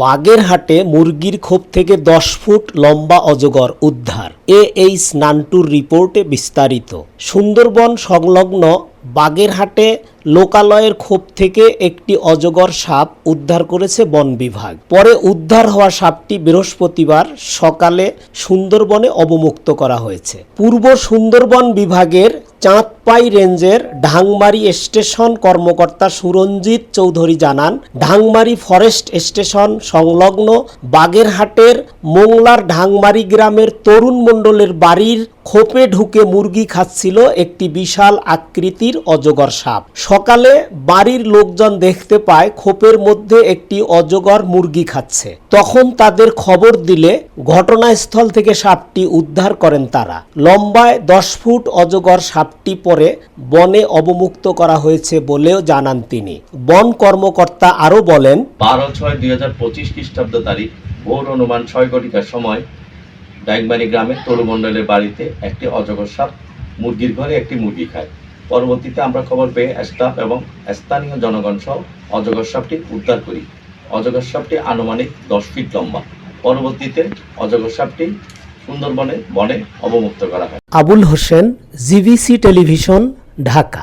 বাগেরহাটে মুরগির খোপ থেকে দশ ফুট লম্বা অজগর উদ্ধার। এ এইচ নান্টুর রিপোর্টে বিস্তারিত। সুন্দরবন সংলগ্ন বাগেরহাটে লোকালয়ের খোপ থেকে একটি অজগর সাপ উদ্ধার করেছে বন বিভাগ। পরে উদ্ধার হওয়া সাপটি বৃহস্পতিবার সকালে সুন্দরবনে অবমুক্ত করা হয়েছে। পূর্ব সুন্দরবন বিভাগের চাঁদপাই রেঞ্জের ঢাংমারি স্টেশন কর্মকর্তা সুরঞ্জিত চৌধুরী জানান, ঢাংমারি ফরেস্ট স্টেশন সংলগ্ন বাগেরহাটের মোংলার ঢাংমারি গ্রামের তরুণ মণ্ডলের বাড়ির খোপে ঢুকে মুরগি খাচ্ছিল একটি বিশাল আকৃতির অজগর সাপ। সকালে বাড়ির লোকজন দেখতে পায় খোপের মধ্যে একটি অজগর মুরগি খাচ্ছে। তখন তাদের খবর দিলে ঘটনাস্থল থেকে সাপটি উদ্ধার করেন তারা। লম্বায় দশ ফুট অজগর সাপটি পরে বনে অবমুক্ত করা হয়েছে বলেও জানান তিনি। বন কর্মকর্তা আরও বলেন, বারো ছয় দুই হাজার পঁচিশ খ্রিস্টাব্দ তারিখ ভোর অনুমান ছয় ঘটিকার সময় ডাইকবাড়ি গ্রামে তরুমণ্ডলের বাড়িতে একটি অজগর সাপ মুরগির ঘরে একটি মুরগি খায়। পরবর্তীতে আমরা খবর পেয়ে স্টাফ এবং স্থানীয় জনগণ সহ অজগর সাপটি উদ্ধার করি। অজগর সাপটি আনুমানিক দশ ফিট লম্বা। পরবর্তীতে অজগর সাপটি সুন্দরবনে বনে অবমুক্ত করা হয়। Abul Hossain GVC television, Dhaka.